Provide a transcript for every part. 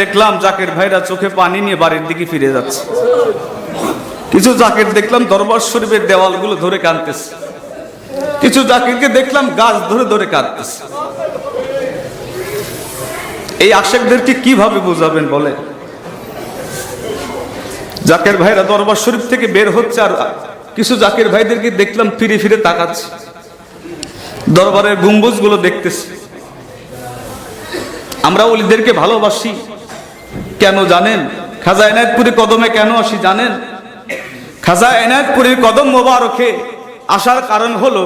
দেখলাম জাকের ভাইরা চোখে পানি নিয়ে বাড়ির দিকে ফিরে যাচ্ছে। কিছু জাকের দেখলাম দরবার শরীফের দেওয়ালগুলো ধরে কাঁদতেছে। কিছু জাকিরকে দেখলাম গাছ ধরে ধরে কাঁদতেছে। এই আশেকদেরকে কীভাবে বোঝাবেন বলে জাকের ভাইরা দরবার শরীফ থেকে বের হচ্ছে আর কিছু জাকের ভাইদেরকে দেখলাম ফিরে ফিরে তাকাচ্ছে। দরবারের গম্বুজগুলো দেখতেছে। আমরা ওলিদেরকে ভালোবাসি কেন জানেন? খাজা এনায়তপুরি কদমে কেন আসি জানেন? খাজা এনায়তপুরীর কদম মোবারকে আসার কারণ হলো,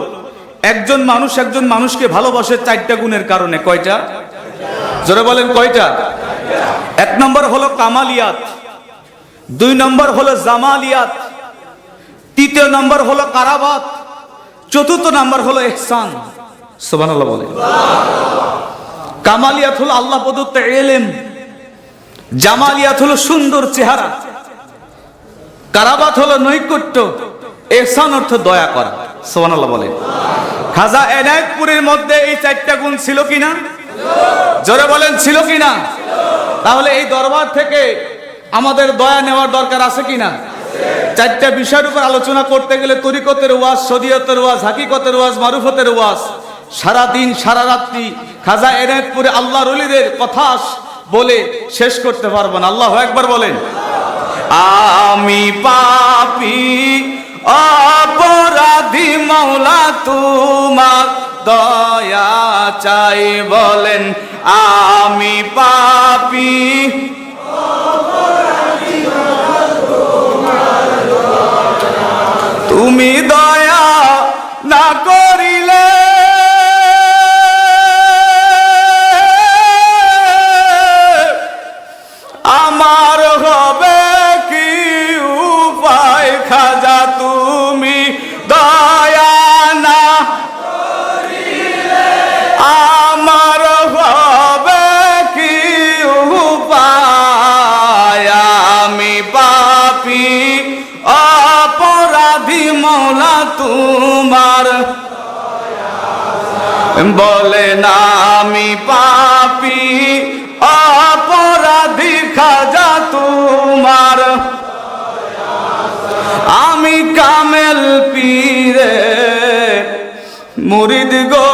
একজন মানুষ একজন মানুষকে ভালোবাসে চারটা গুণের কারণে। কয়টা? জোরে বলেন কয়টা? এক নম্বর হলো কামালিয়াত, দুই নম্বর হলো জামালিয়াত, তৃতীয় নম্বর হলো কারাবাত, চতুর্থ নম্বর হলো ইহসান। সুবহানাল্লাহ বলে কামালিয়াত হলো আল্লাহ প্রদত্ত এলেম। জামালিয়াত হলো সুন্দর চেহারা। কারাবাত হলো নৈকট্য। এহসান অর্থ দয়া করা। সুবহানাল্লাহ বলে খাজা এনায়েতপুরের মধ্যে এই চারটা গুণ ছিল কিনা? জোরে বলেন, ছিল কিনা? তাহলে এই দরবার থেকে আমাদের দয়া নেওয়ার দরকার আছে কিনা? চারটা বিষয়ের উপর আলোচনা করতে গেলে তরিকতের ওয়াজ, শরীয়তের ওয়াজ, হাকিকতের ওয়াজ, মারুফতের ওয়াজ সারা দিন সারা রাত্রি খাজা এনায়তপুরে আল্লাহ রলিদের কথা বলে শেষ করতে পারব না। আল্লাহ একবার বলেন। আমি পাপি, অপরাধী মাওলা, তোমার দয়া চাই বলেন। আমি পাপি তুমি দয়া না মৌলা তোমার বলে না আমি পাপি অপরাধী খাজা তোমার। আমি কামেল পীরে মুরিদ গো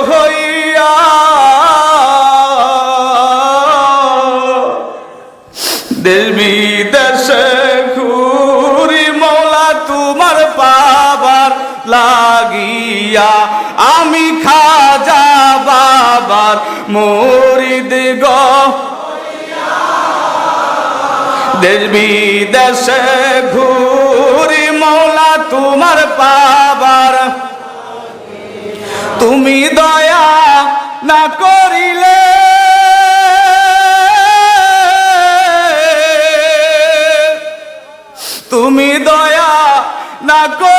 লাগিয়া আমি খাজা বাবার মুরিদ গো। দেশ বিদেশে ঘুরি মৌলা তোমার পাবার। তুমি দয়া না করিলে। তুমি দয়া না করিলে।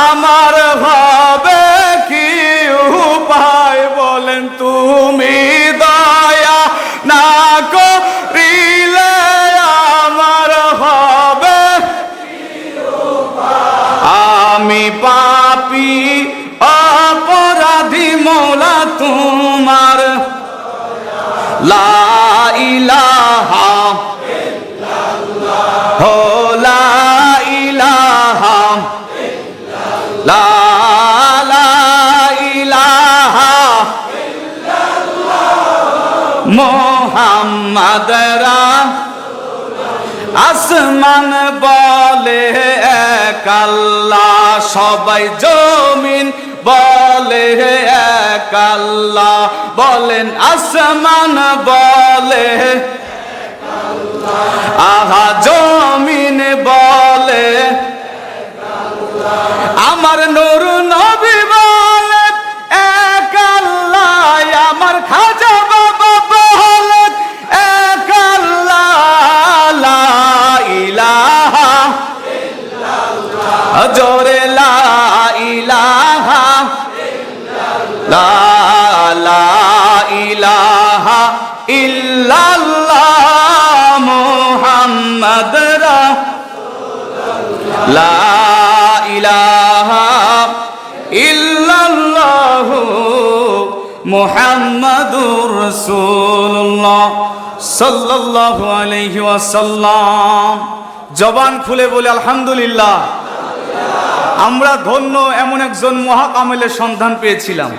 আমার হবে কি উপায় বলেন তুমি দয়া না করিলে আমার হবে আমি পাপি, অপরাধী মৌলা তোমার। লা ইলাহা মোহাম্মদ আসমান বলে কাল্লা সবাই জমিন বলে কাল্লা বলেন আসমান বলে ইলাহা ইল্লাল্লাহ মুহাম্মদ লা ইলাহা ইল্লাল্লাহু মুহাম্মাদুর রাসূলুল্লাহ। সাল্লাল্লাহু আলাইহি ওয়াসাল্লাম। জবান খুলে বলে, আলহামদুলিল্লাহ। আমরা ধন্য এমন একজন মহাকামেলের সন্ধান পেয়েছিলাম।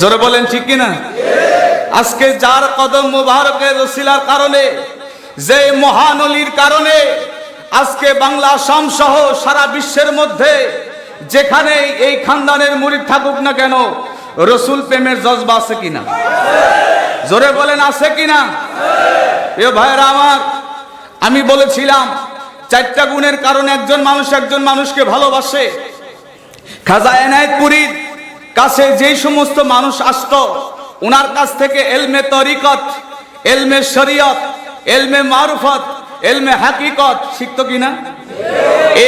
জোরে বলেন ঠিক কিনা? আজকে যার কদম মুবারকের রসিলার কারণে যে মহানলির কারণে, আজকে বাংলা আসাম সহ সারা বিশ্বের মধ্যে, যেখানে এই খানদানের মুরিদ থাকুক না কেন, রসুল প্রেমের জজবা আছে কিনা? জোরে বলেন, আছে কিনা? এ ভাইরা আমার, আমি বলেছিলাম, চারটা গুণের কারণে একজন মানুষ একজন মানুষকে ভালোবাসে। খাজা এনায়েতপুরীর কাছে যেই সমস্ত মানুষ আসতো ওনার কাছ থেকে এলমে তরিকত, এলমে শরিয়ত, এলমে মারুফত, এলমে হাকিকত শিখত কিনা?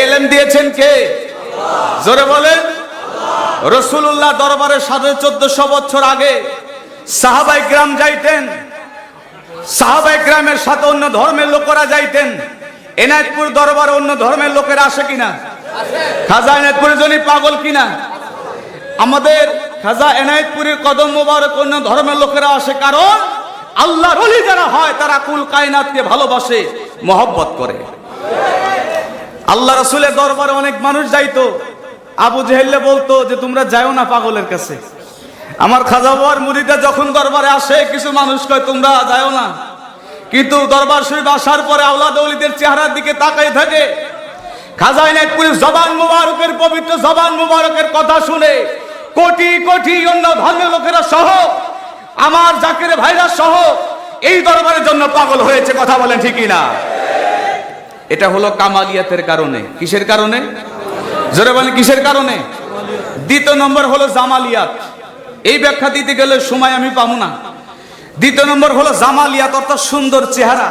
এলম দিয়েছেন কে? জোরে বলেন। রসুল্লাহ দরবারে সাড়ে চোদ্দশো বছর আগে সাহাবাই গ্রাম যাইতেন। সাহাবাই গ্রামের সাথে অন্য ধর্মের লোকেরা যাইতেন। এনায়তপুর দরবারে অন্য ধর্মের লোকেরা আসে কিনা? খাজা এনায়তপুরের জন্য পাগল কিনা? আমাদের খাজা এনায়তপুরের কদম মোবারক অন্য ধর্মের লোকেরা আসে কারণ আল্লাহর অলি যারা হয়, তারা কুল কায়নাতকে ভালোবাসে, মহব্বত করে। আল্লাহ রসুলের দরবারে অনেক মানুষ যাইতো। আবু জেহেল্লে বলতো যে, তোমরা যাও না পাগলের কাছে। আমার খাজা বাবার মুড়িটা যখন দরবারে আসে, কিছু মানুষ কয়, তোমরা যাও না। কিন্তু দরবার শরীফ আসার পরে আওলাদ অলিদের চেহারার দিকে তাকাই থাকে। খাজা এনায়তপুরের জবান মুবারকের পবিত্র জবান মুবারকের কথা শুনে কোটি কোটি অন্য ধর্মের লোকেরা সহ, আমার জাকির ভাইরা সহ এই দরবারের জন্য পাগল হয়েছে, কথা বলেন ঠিকই না এটা হলো কামালিয়াতের কারণে। কিসের কারণে? জোরে বলেন, কিসের কারণে? দ্বিতীয় নম্বর হলো জামালিয়াত। এই ব্যাখ্যা দিতে গেলে সময় আমি পাবো না। দ্বিতীয় নম্বর হলো জামালিয়াত অর্থাৎ সুন্দর চেহারা।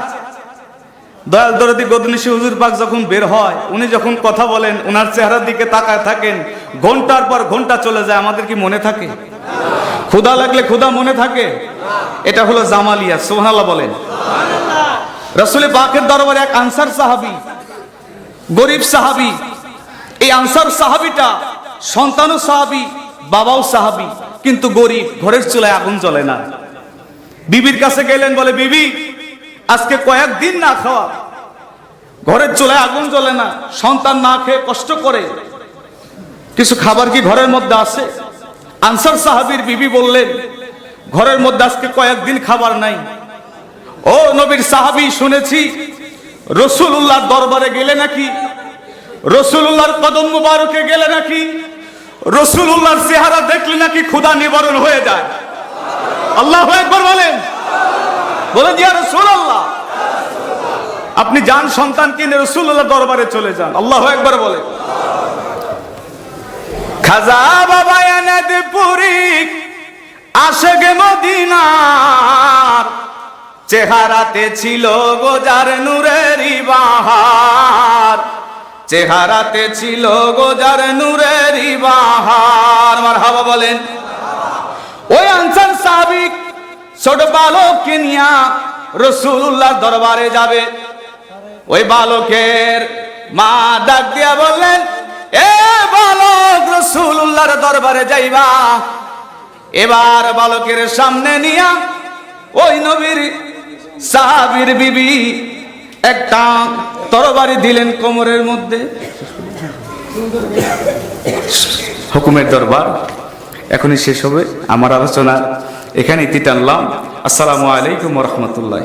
দয়াল দরদি গদনিশি হুজুর পাক যখন বের হয়, উনি যখন কথা বলেন ওনার চেহারার দিকে তাকায় থাকেন, ঘণ্টার পর ঘণ্টা চলে যায়, আমাদের কি মনে থাকে? ক্ষুধা লাগলে ক্ষুধা মনে থাকে? এটা হলো জামালিয়া সোহানাল্লাহ বলেন। রসুলের পাকের দরবারে এক আনসার সাহাবি, গরিব সাহাবি, এই আনসার সাহাবিটা সন্তানও সাহাবি, বাবাও সাহাবি, কিন্তু গরিব, ঘরের চুলায় আগুন জ্বলে না। বিবির কাছে গেলেন, বলে, বিবি আজকে কয়েকদিন না খাওয়া। ঘরের চুলায় আগুন জ্বলে না, সন্তান না খেয়ে কষ্ট করে। কিছু খাবার কি ঘরের মধ্যে আছে? আনসার সাহাবির বিবি বললেন, ঘরের মধ্যে আজকে কয়েকদিন খাবার নাই। ও নবীর সাহাবি, শুনেছি রসুল্লাহর দরবারে গেলে নাকি? রসুল্লাহর কদম মুবারকে গেলে নাকি? রসুল্লাহর চেহারা দেখলে নাকি ক্ষুধা নিবারণ হয়ে যায়। আল্লাহ একবার বলেন। বলে দিয়া রসুল আল্লাহ আপনি যান সন্তান কিনে রসুল্লাহ দরবারে চলে যান। আল্লাহ একবার বলে। খাজা বাবা আসে গে মদিনার চেহারাতে ছিল গোজার নূরেরই বাহার চেহারাতে ছিল গোজার নূরেরই বাহার আমার হাবা বলেন। ওই আনসার সাহাবিক ছোট বালককে নিয়া রসুল্লাহ দরবারে যাবে। ওই বালকের মা ডাক দিয়া বললেন, এ বালক রসুল্লাহর দরবারে যাইবা। এবার বালকের সামনে নিয়া ওই নবীর সাহাবীর বিবি একটা তরবারি দিলেন কোমরের মধ্যে। হুকুমের দরবার এখনই শেষ হবে। আমার আলোচনা এখানে ইতি টানলাম। আসসালামু আলাইকুম রহমতুল্লাহ